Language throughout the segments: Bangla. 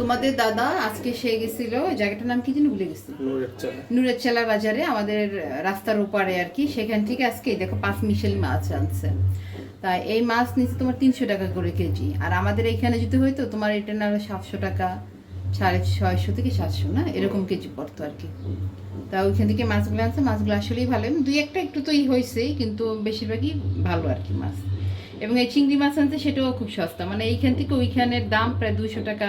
তোমাদের দাদা আজকে সে গেছিল ওই জায়গাটার নাম কি যেন ভুলে গেছি। নূরের চালে। নুরের চেলা বাজারে আমাদের রাস্তার ওপারে আর কি। সেখান থেকে আজকে দেখো পাঁচ মিশেল মাছ আনছে। তা এই মাছ নিচ্ছে তোমার তিনশো টাকা করে কেজি। আর আমাদের এইখানে যদি হইতো তোমার এটা না হলে সাতশো টাকা সাড়ে ছয়শো থেকে সাতশো না? এরকম কেজি পড়তো আর কি। তা ওইখান থেকে মাছগুলো আনছে। মাছগুলো আসলেই ভালো। দুই একটা একটু তো ই হয়েছেই কিন্তু বেশিরভাগই ভালো আর কি মাছ। এবং এই চিংড়ি মাছ আনছে সেটাও খুব সস্তা। মানে এইখান থেকে ওইখানের দাম প্রায় দুইশো টাকা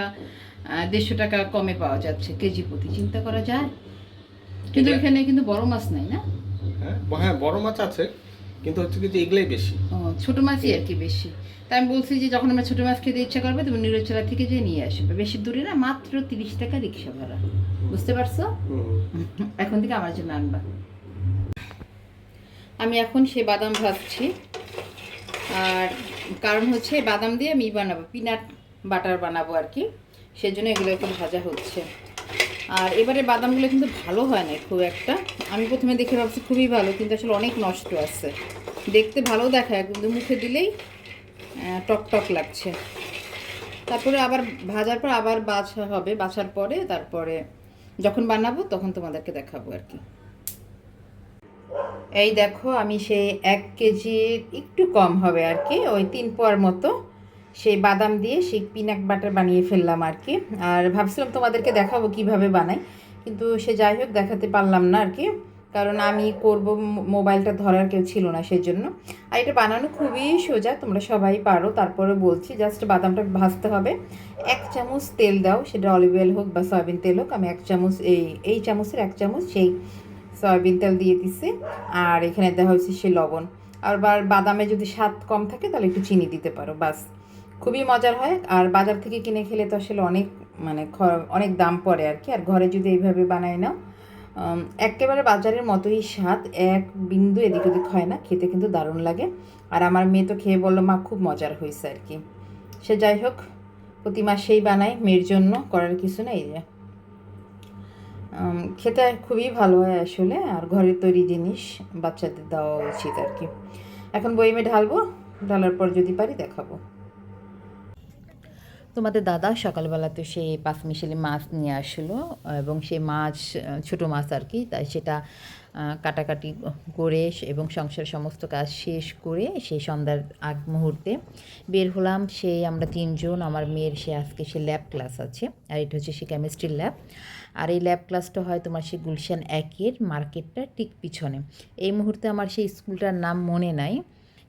দেড়শো টাকা কমে পাওয়া যাচ্ছে কেজি প্রতি চিন্তা করা যায়? কিন্তু এখানে কিন্তু বড় মাছ নাই না? হ্যাঁ হ্যাঁ বড় মাছ আছে কিন্তু হচ্ছে কি যে এগুলাই বেশি। ও, ছোট মাছই আর কি বেশি। তাই আমি বলছি যে যখন আমরা ছোট মাছ খেতে ইচ্ছা করবে তুমি নিরচলা থেকে যে নিয়ে আসবে। বেশি দূরে না মাত্র তিরিশ টাকা রিক্সা ভাড়া। বুঝতে পারছ? এখন থেকে আমার জন্য আনবা। আমি এখন সে বাদাম ভাজছি। আর কারণ হচ্ছে বাদাম দিয়ে আমি বানাবো পিনাট বাটার বানাবো আর কি। সেজন্য এগুলো একটু ভাজা হচ্ছে। আর এবারে বাদামগুলো কিন্তু ভালো হয় না খুব একটা। আমি প্রথমে দেখে ভাবছি খুবই ভালো, কিন্তু আসলে অনেক নষ্ট আছে। দেখতে ভালো দেখায়, কিন্তু মুখে দিলেই টক টক লাগছে। তারপরে আবার ভাজার পর আবার বাছা হবে, বাছার পরে তারপরে যখন বানাবো তখন তোমাদেরকে দেখাবো আর কি। এই দেখো, আমি সেই এক কেজির একটু কম হবে আর কি, ওই তিন পোয়ার মতো। সেই বাদাম দিয়ে সেই পিনাক বাটার বানিয়ে ফেললাম আর কি। আর ভাবছিলাম তোমাদেরকে দেখাবো কীভাবে বানাই, কিন্তু সে যাই হোক দেখাতে পারলাম না আর কি। কারণ আমি করব মোবাইলটা ধরার কেউ ছিল না সেই জন্য আর এটা বানানো খুবই সোজা, তোমরা সবাই পারো। তারপরে বলছি, জাস্ট বাদামটা ভাজতে হবে। এক চামচ তেল দাও, সেটা অলিভ অয়েল হোক বা সয়াবিন তেল হোক। আমি এক চামচ এই এই চামচের এক চামচ সেই সয়াবিন তেল দিয়ে দিছি। আর এখানে দেওয়া হয়েছে সে লবণ। আবার বাদামে যদি স্বাদ কম থাকে তাহলে একটু চিনি দিতে পারো, বাস। খুবই মজার হয়। আর বাজার থেকে কিনে খেলে তো আসলে অনেক মানে অনেক দাম পড়ে আর কি। আর ঘরে যদি এইভাবে বানাই নাও একেবারে বাজারের মতোই স্বাদ, এক বিন্দু এদিক ওদিক হয় না, খেতে কিন্তু দারুণ লাগে। আর আমার মেয়ে তো খেয়ে বলল, মা, খুব মজার হয়েছে আর কি। সে যাই হোক, প্রতি মাসেই বানাই মেয়ের জন্য করার কিছু নেই। যে খেতে খুবই ভালো হয় আসলে। আর ঘরের তৈরি জিনিস বাচ্চাদের দেওয়া উচিত আর কি। এখন বইমে ঢালবো, ঢালার পর যদি পারি দেখাবো। তোমাদের দাদা সকালবেলাতে সে পাঁচ মিশালি মাছ নিয়ে আসলো, এবং সে মাছ ছোট মাছ আর কি, তাই সেটা কাটাকাটি করে এবং সংসার সমস্ত কাজ শেষ করে সেই সন্ধ্যার আগ মুহূর্তে বের হলাম। সেই আমরা তিনজন, আমার মেয়ের, সে আজকে সে ল্যাব ক্লাস আছে, আর এটা হচ্ছে সে কেমিস্ট্রির ল্যাব আর এই ল্যাব ক্লাসটা হয় তোমার সেই গুলশান একের মার্কেটটা ঠিক পিছনে। এই মুহূর্তে আমার সেই স্কুলটার নাম মনে নাই।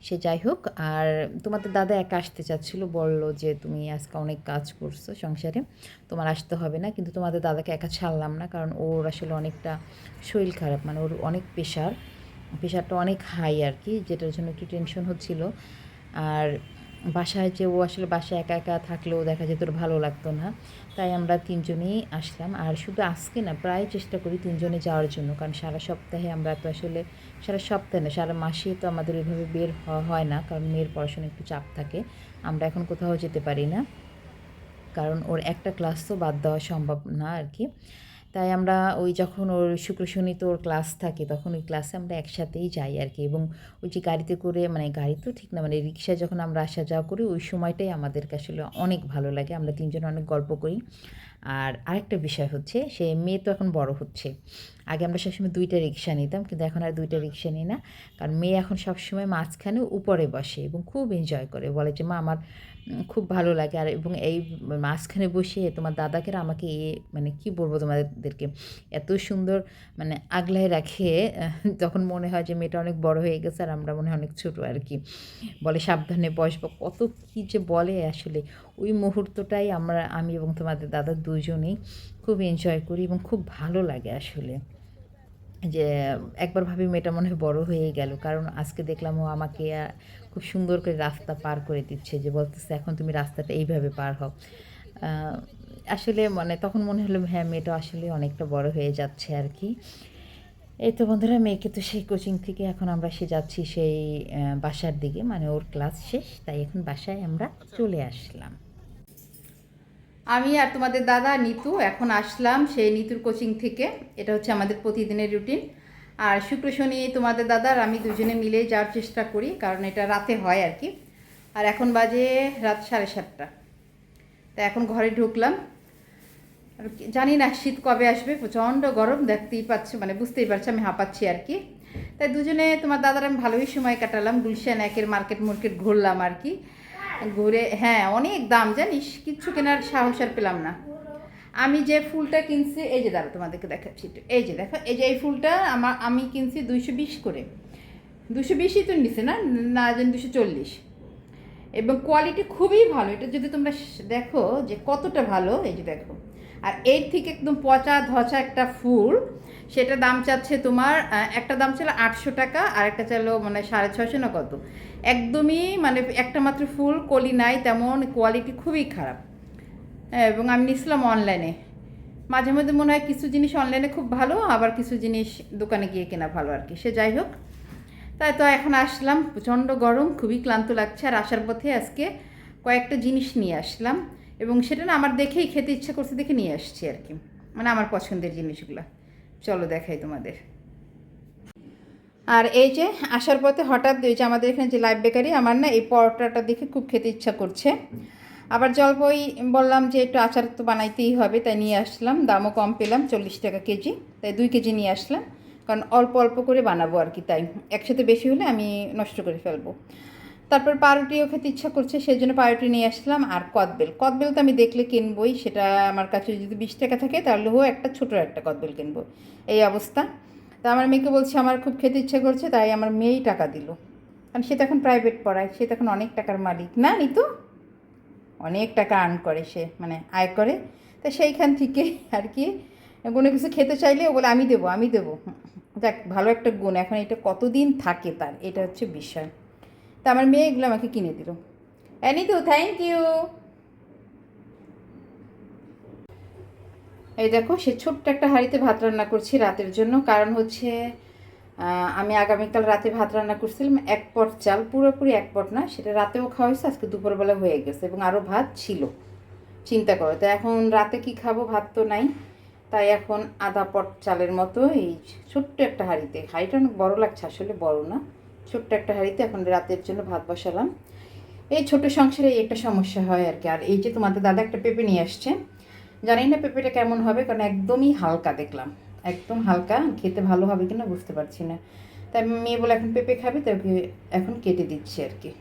সে যাই হোক, আর তোমাদের দাদা একা আসতে চাচ্ছিলো, বলল যে তুমি আজকে অনেক কাজ করছ সংসারে, তোমার আসতে হবে না, কিন্তু তোমাদের দাদাকে একা ছাড়লাম না, কারণ ওর আসলে অনেকটা শরীর খারাপ মানে ওর অনেক প্রেশার, প্রেশারটা অনেক হাই আর কি, যেটার জন্য একটু টেনশন হচ্ছিল। আর বাসায় যে ও আসলে বাসায় একা একা থাকলেও দেখা যেত ভালো লাগতো না। তাই আমরা তিনজনেই আসলাম। আর শুধু আজকে না, প্রায় চেষ্টা করি তিনজনে যাওয়ার জন্য। কারণ সারা সপ্তাহে আমরা তো আসলে, সারা সপ্তাহে না, সারা মাসে তো আমাদের ওইভাবে বের হওয়া হয় না। কারণ মেয়ের পড়াশোনা একটু চাপ থাকে। আমরা এখন কোথাও যেতে পারি না। কারণ ওর একটা ক্লাস তো বাদ দেওয়া সম্ভব না আর কি। তাই আমরা ওই যখন ওর শুক্র শনি তো ওর ক্লাস থাকে, তখন ওই ক্লাসে আমরা একসাথেই যাই আর কি। এবং ওই যে গাড়িতে করে মানে গাড়ি তো ঠিক না মানে রিক্সায় যখন আমরা আসা যাওয়া করি, ওই সময়টাই আমাদের কাছে অনেক ভালো লাগে। আমরা তিনজন অনেক গল্প করি। আর আরেকটা বিষয় হচ্ছে, সে মেয়ে তো এখন বড় হচ্ছে। আগে আমরা সবসময় দুইটা রিক্সা নিতাম, কিন্তু এখন আর দুইটা রিক্সা নিই না। কারণ মেয়ে এখন সবসময় মাঝখানে উপরে বসে এবং খুব এনজয় করে। বলে যে, মা, আমার খুব ভালো লাগে। আর এবং এই মাঝখানে বসে তোমার দাদাকে আমাকে এ মানে কি বলব তোমাদেরকে, এত সুন্দর মানে আগলায় রাখে তখন মনে হয় যে মেয়েটা অনেক বড় হয়ে গেছে আর আমরা মনে হয় অনেক ছোটো আর কি। বলে, সাবধানে বসবো। কত কী যে বলে আসলে। ওই মুহূর্তটাই আমরা, আমি এবং তোমাদের দাদা দুজনেই খুব এনজয় করি এবং খুব ভালো লাগে আসলে। যে একবার ভাবি মেয়েটা মনে হয় বড় হয়ে গেল, কারণ আজকে দেখলাম ও আমাকে খুব সুন্দর করে রাস্তা পার করে দিচ্ছে যে বলতেছে, এখন তুমি রাস্তাটা এইভাবে পার হও। আসলে মানে তখন মনে হলো হ্যাঁ মেয়েটা আসলে অনেকটা বড় হয়ে যাচ্ছে আর কি। এই তো বন্ধুরা, মেয়েকে তো সেই কোচিং থেকে এখন আমরা সে যাচ্ছি সেই বাসার দিকে মানে ওর ক্লাস শেষ, তাই এখন বাসায় আমরা চলে আসলাম। আমি আর তোমাদের দাদা নিতু এখন আসলাম সেই নিতুর কোচিং থেকে। এটা হচ্ছে আমাদের প্রতিদিনের রুটিন। আর শুক্র, শনি, তোমাদের দাদার আমি দুজনে মিলে যাওয়ার চেষ্টা করি, কারণ এটা রাতে হয় আর কি। আর এখন বাজে রাত সাড়ে সাতটা। তা এখন ঘরে ঢুকলাম। আর জানি না শীত কবে আসবে, প্রচণ্ড গরম, দেখতেই পাচ্ছ মানে বুঝতেই পারছ আমি হাঁপাচ্ছি আর কি। তাই দুজনে, তোমার দাদার আমি ভালোই সময় কাটালাম, গুলশান একের মার্কেট মার্কেট ঘুরলাম আর কি। ঘুরে হ্যাঁ অনেক দাম, জানিস? কিচ্ছু কেনার সাহস আর পেলাম না। আমি যে ফুলটা কিনছি, এই যে দাঁড়া তোমাদেরকে দেখাচ্ছি একটু। এই যে দেখো, এই যে এই ফুলটা আমার আমি কিনছি দুইশো বিশ করে। দুশো বিশই তো নিছে না? না, যেন দুশো চল্লিশ। এবং কোয়ালিটি খুবই ভালো। এটা যদি তোমরা দেখো যে কতটা ভালো, এই যে দেখো। আর এর থেকে একদম পচা ধচা একটা ফুল সেটা দাম চাচ্ছে তোমার একটা দাম ছিল আটশো টাকা আর একটা ছিল মানে সাড়ে ছশো না কত। একদমই মানে একটা মাত্র ফুল কলি নাই তেমন কোয়ালিটি খুবই খারাপ। হ্যাঁ, এবং আমি নিয়েছিলাম অনলাইনে মাঝে মধ্যে মনে হয় কিছু জিনিস অনলাইনে খুব ভালো আবার কিছু জিনিস দোকানে গিয়ে কেনা ভালো আর কি। সে যাই হোক তাই তো এখন আসলাম প্রচণ্ড গরম খুবই ক্লান্ত লাগছে আর আসার পথে আজকে কয়েকটা জিনিস নিয়ে আসলাম এবং সেটা না আমার দেখেই খেতে ইচ্ছা করছে দেখে নিয়ে আসছি আর কি মানে আমার পছন্দের জিনিসগুলো। চলো দেখাই তোমাদের। আর এই যে, আসার পথে হঠাৎ ওই যে আমাদের এখানে যে লাইভ বেকারি আমার না এই পরোটাটা দেখে খুব খেতে ইচ্ছা করছে। আবার জলপই বললাম যে একটু আচার তো বানাইতেই হবে, তাই নিয়ে আসলাম। দামও কম পেলাম, চল্লিশ টাকা কেজি, তাই দুই কেজি নিয়ে আসলাম। কারণ অল্প অল্প করে বানাবো আর কি, তাই। একসাথে বেশি হলে আমি নষ্ট করে ফেলব। তারপর পাউরুটিও খেতে ইচ্ছা করছে সেই জন্য পাউরুটি নিয়ে আসলাম আর কদবেল। কদবেল তো আমি দেখলে কিনবই, সেটা আমার কাছে যদি বিশ টাকা থাকে তাহলেও একটা ছোটো একটা কদবেল কিনবো। এই অবস্থা। তা আমার মেয়েকে বলছে, আমার খুব খেতে ইচ্ছা করছে, তাই আমার মেয়েই টাকা দিল। কারণ সে তো এখন প্রাইভেট পড়ায়, সে তো এখন অনেক টাকার মালিক। না, নিতু? অনেক টাকা আর্ন করে সে মানে আয় করে। তা সেইখান থেকে আর কি, কোনো কিছু খেতে চাইলে ও বলে, আমি দেবো আমি দেবো। দেখ ভালো একটা গুণ। এখন এটা কতদিন থাকে তার, এটা হচ্ছে বিষয়। তা আমার মেয়ে এগুলো আমাকে কিনে দিল। অ্যানি তো থ্যাংক ইউ এই দেখো, সে ছোট্ট একটা হাঁড়িতে ভাত রান্না করছি রাতের জন্য। কারণ হচ্ছে আমি আগামীকাল রাতে ভাত রান্না করছিলাম, এক পট চাল, পুরোপুরি এক পট না, সেটা রাতেও খাওয়া হয়েছে, আজকে দুপুরবেলা হয়ে গেছে, এবং আরও ভাত ছিল। চিন্তা করো, তো এখন রাতে কি খাব, ভাত তো নাই। তাই এখন আধা পট চালের মতো এই ছোট্ট একটা হাঁড়িতে। হাঁড়িটা অনেক বড়ো লাগছে, আসলে বড় না। ছোট্ট একটা হাঁড়িতে এখন রাতের জন্য ভাত বসালাম। এই ছোট সংসারে একটা সমস্যা হয় আর কি। আর এই যে তোমাদের দাদা একটা পেঁপে নিয়ে আসছে, জানি না পেঁপেটা কেমন হবে, কারণ একদমই হালকা দেখলাম। একদম হালকা, খেতে ভালো হবে কিনা বুঝতে পারছি না। তাই মেয়ে বলে এখন পেঁপে খাবে তাকে এখন কেটে দিচ্ছে আর কি।